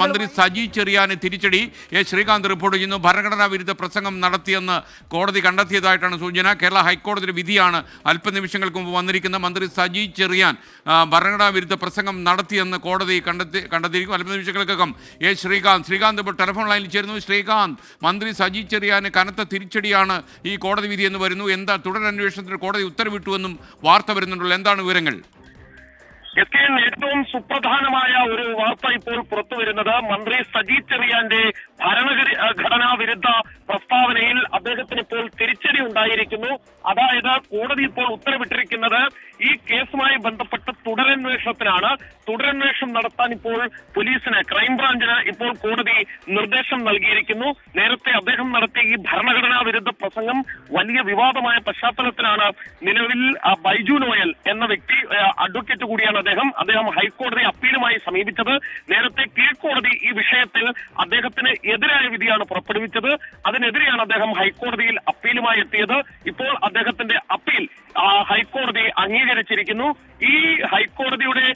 മന്ത്രി സജി ചെറിയാന് തിരിച്ചടി. A Srikanth report ചെയ്യുന്നു ഭരണഘടനാ വിരുദ്ധ പ്രസംഗം നടത്തിയെന്ന് കോടതി കണ്ടെത്തിയതായിട്ടാണ് സൂചന. കേരള ഹൈക്കോടതിയുടെ വിധിയാണ് അല്പനിമിഷങ്ങൾക്ക് മുമ്പ് വന്നിരിക്കുന്ന മന്ത്രി സജി ചെറിയാൻ ഭരണഘടനാ വിരുദ്ധ പ്രസംഗം നടത്തിയെന്ന് കോടതി കണ്ടെത്തി കണ്ടെത്തിയിരിക്കും അല്പനിമിഷങ്ങൾക്കകം എ ശ്രീകാന്ത് ശ്രീകാന്ത് ഇപ്പോൾ ടെലിഫോൺ ലൈനിൽ ചേരുന്നു. ശ്രീകാന്ത് മന്ത്രി സജി ചെറിയാന് കനത്ത തിരിച്ചടിയാണ് ഈ കോടതി വിധി എന്ന് വരുന്നു. എന്താ തുടരന്വേഷണത്തിന് കോടതി ഉത്തരവിട്ടുവെന്നും വാർത്ത വരുന്നുണ്ടല്ലോ. എന്താണ് വിവരങ്ങൾ? എസ് ഏറ്റവും സുപ്രധാനമായ ഒരു വാർത്ത ഇപ്പോൾ പുറത്തു വരുന്നത് മന്ത്രി സജി ചെറിയാന്റെ ഭരണഘടനാ വിരുദ്ധ പ്രസ്താവനയിൽ അദ്ദേഹത്തിന് ഇപ്പോൾ തിരിച്ചടി ഉണ്ടായിരിക്കുന്നു. അതായത് കോടതി ഇപ്പോൾ ഉത്തരവിട്ടിരിക്കുന്നത് ഈ കേസുമായി ബന്ധപ്പെട്ട് തുടരന്വേഷണത്തിനാണ് തുടരന്വേഷണം നടത്താൻ ഇപ്പോൾ പോലീസിന് ക്രൈംബ്രാഞ്ചിന് ഇപ്പോൾ കോടതി നിർദ്ദേശം നൽകിയിരിക്കുന്നു. നേരത്തെ അദ്ദേഹം നടത്തിയ ഈ ഭരണഘടനാ വിരുദ്ധ പ്രസംഗം വലിയ വിവാദമായ പശ്ചാത്തലത്തിലാണ് നിലവിൽ ബൈജു നോയൽ എന്ന വ്യക്തി അഡ്വക്കേറ്റ് കൂടിയാണ് അദ്ദേഹം. അദ്ദേഹം ഹൈക്കോടതി അപ്പീലുമായി സമീപിച്ചത്. നേരത്തെ കീഴ്ക്കോടതി ഈ വിഷയത്തിൽ അദ്ദേഹത്തിന് എതിരായ വിധിയാണ് പുറപ്പെടുവിച്ചത്. അതിനെതിരെയാണ് അദ്ദേഹം ഹൈക്കോടതിയിൽ അപ്പീലുമായി എത്തിയത്. ഇപ്പോൾ അദ്ദേഹത്തിന്റെ അപ്പീൽ ഹൈക്കോടതി ഹൈക്കോടതി അംഗീകരിച്ചിരിക്കുന്നു ഈ ഹൈക്കോടതിയുടെ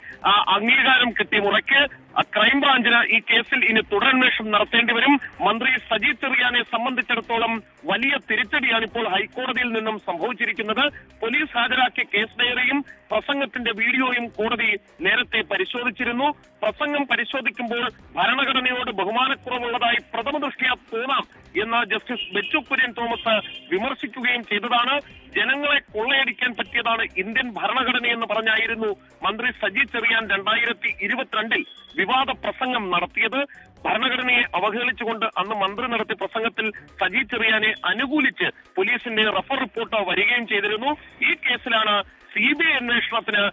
അംഗീകാരം കിട്ടിയ മുറയ്ക്ക് ക്രൈംബ്രാഞ്ചിന് ഈ കേസിൽ ഇനി തുടരന്വേഷണം നടത്തേണ്ടി വരും. മന്ത്രി സജി ചെറിയാനെ സംബന്ധിച്ചിടത്തോളം വലിയ തിരിച്ചടിയാണ് ഇപ്പോൾ ഹൈക്കോടതിയിൽ നിന്നും സംഭവിച്ചിരിക്കുന്നത്. പോലീസ് ഹാജരാക്കിയ കേസ് ഡയറിയും പ്രസംഗത്തിന്റെ വീഡിയോയും കോടതി നേരത്തെ പരിശോധിച്ചിരുന്നു. പ്രസംഗം പരിശോധിക്കുമ്പോൾ ഭരണഘടനയോട് ബഹുമാനക്കുറവുള്ളതായി പ്രഥമ ദൃഷ്ടിയ തോന്നാം എന്ന് ജസ്റ്റിസ് ബെച്ചു കുര്യൻ തോമസ് വിമർശിക്കുകയും ചെയ്തതാണ്. ജനങ്ങളെ കൊള്ളയടിക്കാൻ പറ്റിയതാണ് ഇന്ത്യൻ ഭരണഘടനയെന്ന് പറഞ്ഞായിരുന്നു മന്ത്രി സജി ചെറിയാൻ രണ്ടായിരത്തി ഇരുപത്തിരണ്ടിൽ. വിവാദ പ്രസംഗം നടത്തിയത് ഭരണഘടനയെ അവഹേളിച്ചുകൊണ്ട് അന്ന് മന്ത്രി നടത്തിയ പ്രസംഗത്തിൽ സജി ചെറിയാനെ അനുകൂലിച്ച് പോലീസിന്റെ റഫർ റിപ്പോർട്ട് വരികയും ചെയ്തിരുന്നു. ഈ കേസിലാണ് സി ബി ഐ അന്വേഷണത്തിന്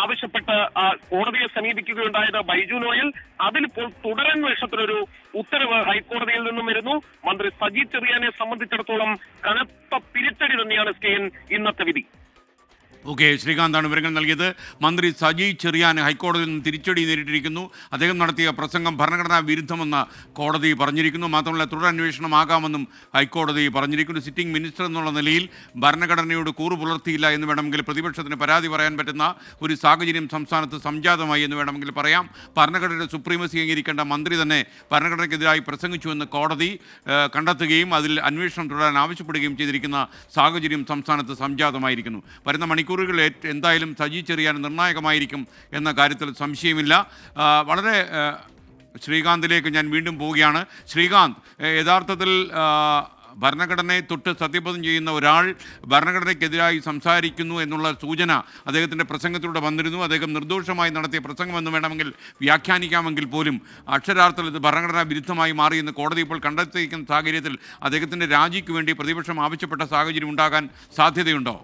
ആവശ്യപ്പെട്ട് കോടതിയെ സമീപിക്കുകയുണ്ടായത് ബൈജു നോയൽ. അതിലിപ്പോൾ തുടരന്വേഷണത്തിനൊരു ഉത്തരവ് ഹൈക്കോടതിയിൽ നിന്നും വരുന്നു. മന്ത്രി സജി ചെറിയാനെ സംബന്ധിച്ചിടത്തോളം കനത്ത തിരിച്ചടി തന്നെയാണ് സ്കെയിൻ ഇന്നത്തെ വിധി. ഓക്കെ ശ്രീകാന്താണ് വിവരങ്ങൾ നൽകിയത്. മന്ത്രി സജി ചെറിയാൻ ഹൈക്കോടതിയിൽ നിന്ന് തിരിച്ചടി നേരിട്ടിരിക്കുന്നു. അദ്ദേഹം നടത്തിയ പ്രസംഗം ഭരണഘടനാ വിരുദ്ധമെന്ന് കോടതി പറഞ്ഞിരിക്കുന്നു. മാത്രമല്ല തുടരന്വേഷണമാകാമെന്നും ഹൈക്കോടതി പറഞ്ഞിരിക്കുന്നു. സിറ്റിംഗ് മിനിസ്റ്റർ എന്നുള്ള നിലയിൽ ഭരണഘടനയോട് കൂറു പുലർത്തിയില്ല എന്ന് വേണമെങ്കിൽ പ്രതിപക്ഷത്തിന് പരാതി പറയാൻ പറ്റുന്ന ഒരു സാഹചര്യം സംസ്ഥാനത്ത് സംജാതമായി എന്ന് വേണമെങ്കിൽ പറയാം. ഭരണഘടനയുടെ സുപ്രീമസി അംഗീകരിക്കേണ്ട മന്ത്രി തന്നെ ഭരണഘടനയ്ക്കെതിരായി പ്രസംഗിച്ചുവെന്ന് കോടതി കണ്ടെത്തുകയും അതിൽ അന്വേഷണം തുടരാൻ ആവശ്യപ്പെടുകയും ചെയ്തിരിക്കുന്ന സാഹചര്യം സംസ്ഥാനത്ത് സംജാതമായിരിക്കുന്നു. വരുന്ന മണിക്കൂറുകൾ എന്തായാലും സജി ചെറിയാൻ നിർണായകമായിരിക്കും എന്ന കാര്യത്തിൽ സംശയമില്ല. വളരെ ശ്രീകാന്തിലേക്ക് ഞാൻ വീണ്ടും പോവുകയാണ്. ശ്രീകാന്ത് യഥാർത്ഥത്തിൽ ഭരണഘടനയെ തൊട്ട് സത്യപ്രതിജ്ഞ ചെയ്യുന്ന ഒരാൾ ഭരണഘടനയ്ക്കെതിരായി സംസാരിക്കുന്നു എന്നുള്ള സൂചന അദ്ദേഹത്തിന്റെ പ്രസംഗത്തിലൂടെ വന്നിരുന്നു. അദ്ദേഹം നിർദോഷമായി നടത്തിയ പ്രസംഗമെന്ന് വേണമെങ്കിൽ വ്യാഖ്യാനിക്കാമെങ്കിൽ പോലും അക്ഷരാർത്ഥത്തിൽ ഇത് ഭരണഘടനാ വിരുദ്ധമായി മാറിയെന്ന് കോടതി ഇപ്പോൾ കണ്ടെത്തിയിരിക്കുന്ന സാഹചര്യത്തിൽ അദ്ദേഹത്തിന്റെ രാജിക്ക് വേണ്ടി പ്രതിപക്ഷം ആവശ്യപ്പെട്ട സാഹചര്യം ഉണ്ടാകാൻ സാധ്യതയുണ്ടോ?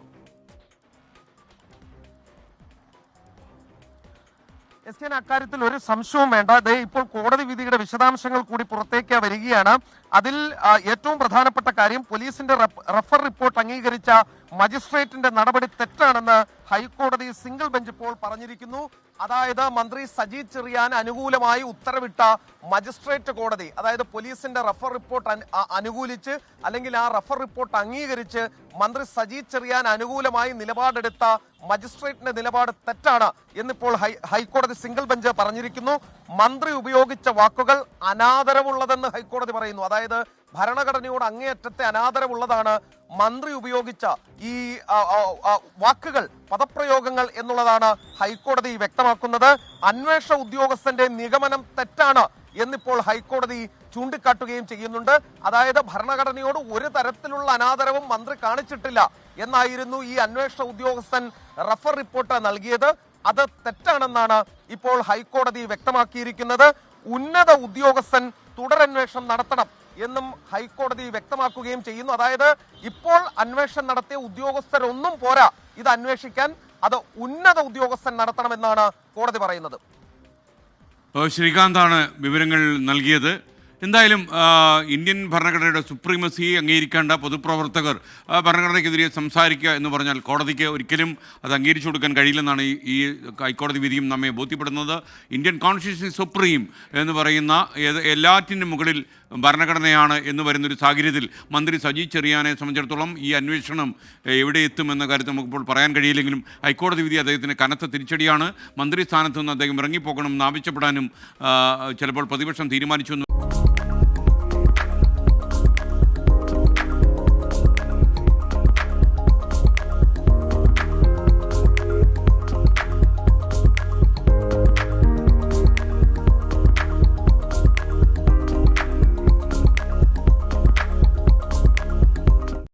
എസ് ഞാൻ അക്കാര്യത്തിൽ ഒരു സംശയവും വേണ്ട. ദേ ഇപ്പോൾ കോടതി വിധിയുടെ വിശദാംശങ്ങൾ കൂടി പുറത്തേക്ക് വരികയാണ്. അതിൽ ഏറ്റവും പ്രധാനപ്പെട്ട കാര്യം പോലീസിന്റെ റഫർ റിപ്പോർട്ട് അംഗീകരിച്ച മജിസ്ട്രേറ്റിന്റെ നടപടി തെറ്റാണെന്ന് ഹൈക്കോടതി സിംഗിൾ ബെഞ്ച് ഇപ്പോൾ പറഞ്ഞിരിക്കുന്നു. അതായത് മന്ത്രി സജി ചെറിയാൻ അനുകൂലമായി ഉത്തരവിട്ട മജിസ്ട്രേറ്റ് കോടതി അതായത് പോലീസിന്റെ റഫർ റിപ്പോർട്ട് അനുകൂലിച്ച് അല്ലെങ്കിൽ ആ റഫർ റിപ്പോർട്ട് അംഗീകരിച്ച് മന്ത്രി സജി ചെറിയാൻ അനുകൂലമായി നിലപാടെടുത്ത മജിസ്ട്രേറ്റിന്റെ നിലപാട് തെറ്റാണ് എന്നിപ്പോൾ ഹൈക്കോടതി സിംഗിൾ ബെഞ്ച് പറഞ്ഞിരിക്കുന്നു. മന്ത്രി ഉപയോഗിച്ച വാക്കുകൾ അനാദരവുള്ളതെന്ന് ഹൈക്കോടതി പറയുന്നു. അതായത് ഭരണഘടനയോട് അങ്ങേയറ്റത്തെ അനാദരവുള്ളതാണ് മന്ത്രി ഉപയോഗിച്ച ഈ വാക്കുകൾ പദപ്രയോഗങ്ങൾ എന്നുള്ളതാണ് ഹൈക്കോടതി വ്യക്തമാക്കുന്നത്. അന്വേഷണ ഉദ്യോഗസ്ഥന്റെ നിഗമനം തെറ്റാണ് എന്നിപ്പോൾ ഹൈക്കോടതി ചൂണ്ടിക്കാട്ടുകയും ചെയ്യുന്നുണ്ട്. അതായത് ഭരണഘടനയോട് ഒരു തരത്തിലുള്ള അനാദരവും മന്ത്രി കാണിച്ചിട്ടില്ല എന്നായിരുന്നു ഈ അന്വേഷണ ഉദ്യോഗസ്ഥൻ റഫർ റിപ്പോർട്ട് നൽകിയത്. അത് തെറ്റാണെന്നാണ് ഇപ്പോൾ ഹൈക്കോടതി വ്യക്തമാക്കിയിരിക്കുന്നത്. ഉന്നത ഉദ്യോഗസ്ഥൻ തുടരന്വേഷണം നടത്തണം എന്നും ഹൈക്കോടതി വ്യക്തമാക്കുകയും ചെയ്യുന്നു. അതായത് ഇപ്പോൾ അന്വേഷണം നടത്തിയ ഉദ്യോഗസ്ഥരൊന്നും പോരാ. ഇത് അന്വേഷിക്കാൻ അത് ഉന്നത ഉദ്യോഗസ്ഥൻ നടത്തണമെന്നാണ് കോടതി പറയുന്നത്. ശ്രീകാന്താണ് വിവരങ്ങൾ നൽകിയത്. എന്തായാലും ഇന്ത്യൻ ഭരണഘടനയുടെ സുപ്രീമസി അംഗീകരിക്കേണ്ട പൊതുപ്രവർത്തകർ ഭരണഘടനയ്ക്കെതിരെ സംസാരിക്കുക എന്ന് പറഞ്ഞാൽ കോടതിക്ക് ഒരിക്കലും അത് അംഗീകരിച്ചു കൊടുക്കാൻ കഴിയില്ലെന്നാണ് ഈ ഹൈക്കോടതി വിധിയും നമ്മെ ബോധ്യപ്പെടുന്നത് ഇന്ത്യൻ കോൺസ്റ്റിറ്റ്യൂഷൻ സുപ്രീം എന്ന് പറയുന്ന എല്ലാറ്റിനും മുകളിൽ ഭരണഘടനയാണ് എന്ന് വരുന്നൊരു സാഹചര്യത്തിൽ മന്ത്രി സജി ചെറിയാനെ സംബന്ധിച്ചിടത്തോളം ഈ അന്വേഷണം എവിടെ എത്തുമെന്ന കാര്യത്തിൽ നമുക്കിപ്പോൾ പറയാൻ കഴിയില്ലെങ്കിലും ഹൈക്കോടതി വിധി അദ്ദേഹത്തിന് കനത്ത തിരിച്ചടിയാണ്. മന്ത്രി സ്ഥാനത്ത് നിന്ന് അദ്ദേഹം ഇറങ്ങിപ്പോകണമെന്ന് ആവശ്യപ്പെടാനും ചിലപ്പോൾ പ്രതിപക്ഷം തീരുമാനിച്ചു